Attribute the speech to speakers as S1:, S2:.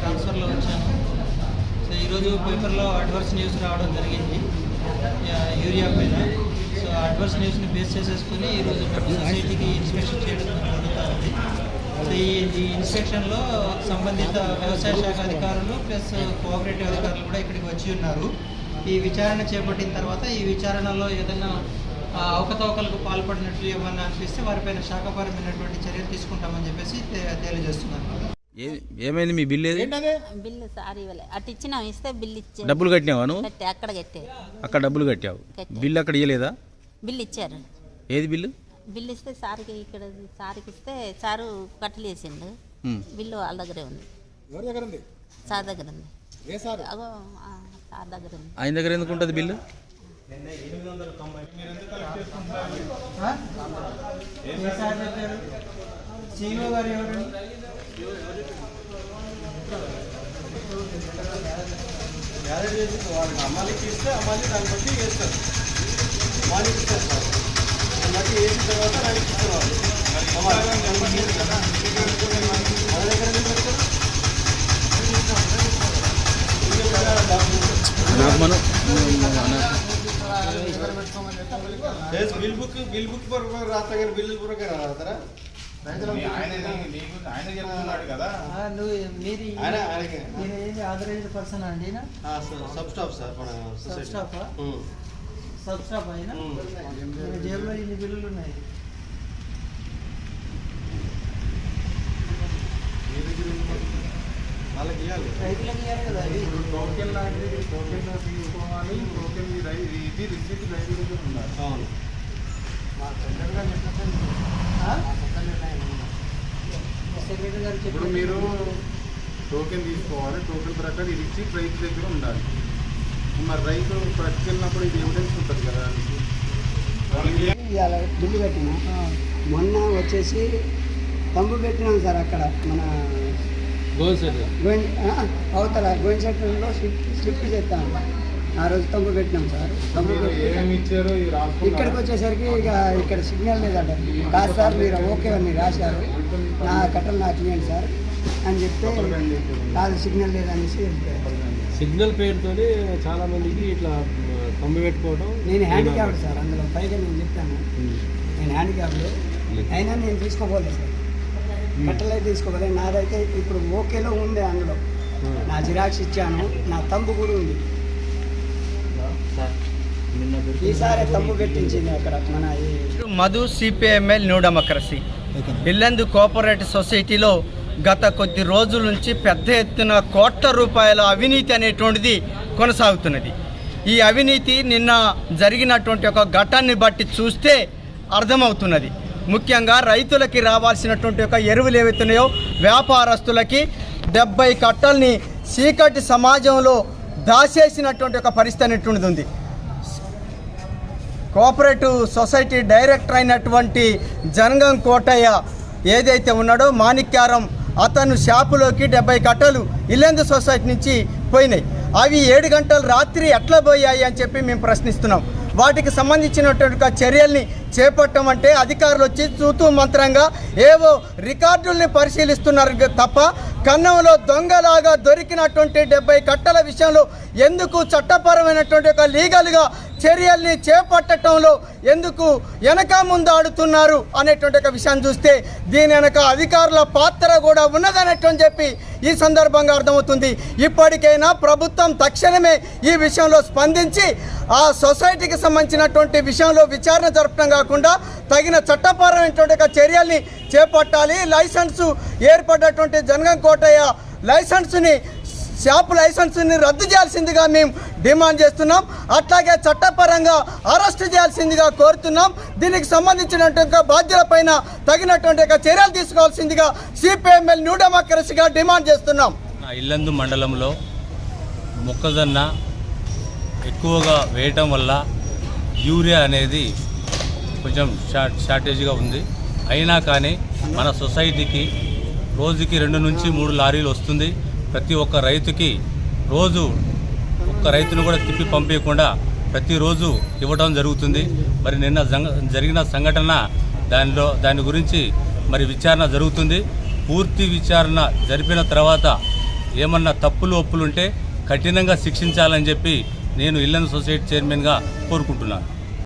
S1: ట్రాన్స్ఫర్లో వచ్చాను సో ఈరోజు పేపర్లో అడ్వర్స్ న్యూస్ రావడం జరిగింది. యూరియా పైన. సో అడ్వర్స్ న్యూస్ని బేస్ చేసేసుకుని ఈరోజు సొసైటీకి ఇన్స్పెక్షన్ చేయడం జరుగుతుంది. సో ఈ ఈ ఇన్స్పెక్షన్లో సంబంధిత వ్యవసాయ శాఖ అధికారులు ప్లస్ కోఆపరేటివ్ అధికారులు కూడా ఇక్కడికి వచ్చి ఉన్నారు. ఈ విచారణ చేపట్టిన తర్వాత ఈ విచారణలో ఏదైనా అవకతవకలకు పాల్పడినట్లు ఏమన్నా అనిపిస్తే వారిపైన శాఖపరమైనటువంటి చర్యలు తీసుకుంటామని చెప్పేసి తెలియజేస్తున్నారు.
S2: ఏ ఏమైంది మీ బిల్ ఏది
S3: బిల్లు సారీ ఇవ్వలే. అటు ఇచ్చినాం ఇస్తే బిల్లు ఇచ్చే
S2: డబ్బులు కట్టినావా నువ్వు?
S3: కట్టే అక్కడ కట్టే
S2: అక్కడ డబ్బులు కట్టావు.
S3: కట్టాను.
S2: బిల్ అక్కడ ఇవ్వలేదా
S3: బిల్లు ఇచ్చారు.
S2: ఏది బిల్లు?
S3: బిల్లు ఇస్తే సార్కి ఇక్కడ సార్కి ఇస్తే సారు కట్టలు వేసిండు
S2: ఉమ్.
S3: బిల్లు వాళ్ళ దగ్గరే ఉంది.
S4: ఎవరి దగ్గర ఉంది?
S3: సార్ దగ్గర ఉంది.
S2: ఆయన దగ్గర ఎందుకు ఉంటుంది బిల్లు
S4: వాళ్ళకి అమ్మాలికి ఇస్తే అమ్మాలి దాన్ని బట్టి వేస్తారు అమ్మాలికి ఇస్తారు సార్ బట్టి వేసిన తర్వాత దానికి ఇస్తారు వాళ్ళు అమ్మాలి దాన్ని బట్టి వేస్తారు కదా. మన దగ్గర ఎందుకు పెడతారు? ఇంకెక్కడ డబ్బు?
S2: నాకు మనం
S4: బిల్ బుక్ బిల్ బుక్ పర్ రాస్తా కానీ బిల్లు ప్రకారం రాస్తారా
S1: ఆథరైజ్డ్ పర్సన్ అండి
S4: సబ్ స్టాప్ సార్ మన
S1: సబ్ స్టాఫా. సబ్ స్టాఫ్ అయినా జేబులో ఇన్ని బిల్లులు ఉన్నాయి
S4: వాళ్ళకి ఇవ్వాలి
S1: రైతులకు ఇవ్వాలి కదా అవి
S5: టోకెన్ లాంటిది టోకెన్ తీసుకోవాలి టోకెన్ ఇది రిసిప్ట్ దగ్గర
S4: అవును
S1: గారు
S5: ఇప్పుడు మీరు టోకెన్ తీసుకోవాలి. టోకెన్ ప్రకారం ఈ రిసిప్ట్ రైతు దగ్గర ఉండాలి. మరి రైతు పట్టుకెళ్ళినప్పుడు ఇది ఎవిడెన్స్ ఉంటుంది కదా
S6: ఇవాళ బిల్లు కట్టినా మొన్న వచ్చేసి తంబు పెట్టినాం సార్ అక్కడ మన అవతల గోయిన్ సెంటర్లో స్లిప్ స్లిప్ చేస్తాం. ఆ రోజు తంబు పెట్టినాం సార్.
S5: ఇది
S6: ఇక్కడికి వచ్చేసరికి ఇక ఇక్కడ సిగ్నల్ లేదంట కాదు సార్ మీరు ఓకే అని రాశారు. నా కట్టలు నాకు ఇవ్వండి సార్. అని చెప్తే కాదు సిగ్నల్ లేదనేసి.
S7: సిగ్నల్ పేరుతోనే చాలా మందికి ఇట్లా తమ్మి పెట్టుకోవడం
S6: నేను హ్యాండిక్యాప్డ్ సార్. అందులో పైగా నేను చెప్పాను నేను హ్యాండిక్యాప్డ్. అయినా నేను తీసుకోపోలేదు సార్. కట్టలే తీసుకోపోలేదు నాదైతే ఇప్పుడు ఓకేలో ఉంది అందులో. నా జిరాక్స్ ఇచ్చాను. నా తంబు కూడా ఉంది. ఈసారి తంబు పెట్టించింది అక్కడ మన ఈ
S1: Madhu CPML new democracy Yellandu cooperative సొసైటీలో గత కొద్ది రోజుల నుంచి పెద్ద ఎత్తున కోట్ల రూపాయల అవినీతి అనేటువంటిది కొనసాగుతున్నది. ఈ అవినీతి నిన్న జరిగినటువంటి ఒక ఘటాన్ని బట్టి చూస్తే అర్థమవుతున్నది. ముఖ్యంగా రైతులకి రావాల్సినటువంటి ఒక ఎరువులు ఏవైతున్నాయో వ్యాపారస్తులకి డెబ్బై కట్టల్ని చీకటి సమాజంలో దాచేసినటువంటి ఒక పరిస్థితి అనేటువంటిది ఉంది కోఆపరేటివ్ సొసైటీ డైరెక్టర్ అయినటువంటి జనగం కోటయ్య ఏదైతే ఉన్నాడో మాణిక్యారం అతను షాపులోకి డెబ్బై కట్టలు ఇల్లెందు సొసైటీ నుంచి పోయినాయి. అవి ఏడు గంటలు రాత్రి ఎట్లా పోయాయి అని చెప్పి మేము ప్రశ్నిస్తున్నాం. వాటికి సంబంధించినటువంటి చర్యల్ని చర్యల్ని చేపట్టమంటే అధికారులు వచ్చి చూతూ మంత్రంగా ఏవో రికార్డుల్ని పరిశీలిస్తున్నారు తప్ప కన్నంలో దొంగలాగా దొరికినటువంటి డెబ్బై కట్టల విషయంలో ఎందుకు చట్టపరమైనటువంటి ఒక లీగల్గా చర్యల్ని చేపట్టడంలో ఎందుకు వెనక ముందు ఆడుతున్నారు అనేటువంటి ఒక విషయం చూస్తే దీని వెనక అధికారుల పాత్ర కూడా ఉన్నదనేటువంటి చెప్పి ఈ సందర్భంగా అర్థమవుతుంది. ఇప్పటికైనా ప్రభుత్వం తక్షణమే ఈ విషయంలో స్పందించి ఆ సొసైటీకి సంబంధించినటువంటి విషయంలో విచారణ జరపడం కాకుండా తగిన చట్టపరమైనటువంటి ఒక చర్యల్ని చేపట్టాలి. లైసెన్సు ఏర్పడ్డటువంటి జనగం కోటయ్య లైసెన్సుని షాప్ లైసెన్స్ని రద్దు చేయాల్సిందిగా మేము డిమాండ్ చేస్తున్నాం. అట్లాగే చట్టపరంగా అరెస్ట్ చేయాల్సిందిగా కోరుతున్నాం. దీనికి సంబంధించినటువంటి బాధ్యులపైన తగినటువంటి చర్యలు తీసుకోవాల్సిందిగా సిపిఎంఎల్ న్యూ డెమోక్రసీగా డిమాండ్ చేస్తున్నాం.
S8: నా ఇల్లందు మండలంలో మొక్కజొన్న ఎక్కువగా వేయటం వల్ల యూరియా అనేది కొంచెం షార్ట్ షార్టేజ్గా ఉంది. అయినా కానీ మన సొసైటీకి రోజుకి రెండు నుంచి మూడు లారీలు వస్తుంది. ప్రతి ఒక్క రైతుకి రోజు ఒక్క రైతును కూడా తిప్పి పంపించకుండా ప్రతిరోజు ఇవ్వడం జరుగుతుంది. మరి నిన్న జరిగిన సంఘటన దానిలో దాని గురించి మరి విచారణ జరుగుతుంది. పూర్తి విచారణ జరిపిన తర్వాత ఏమన్నా తప్పులు ఒప్పులుంటే కఠినంగా శిక్షించాలని చెప్పి నేను ఇల్లందు సొసైటీ చైర్మన్గా కోరుకుంటున్నాను.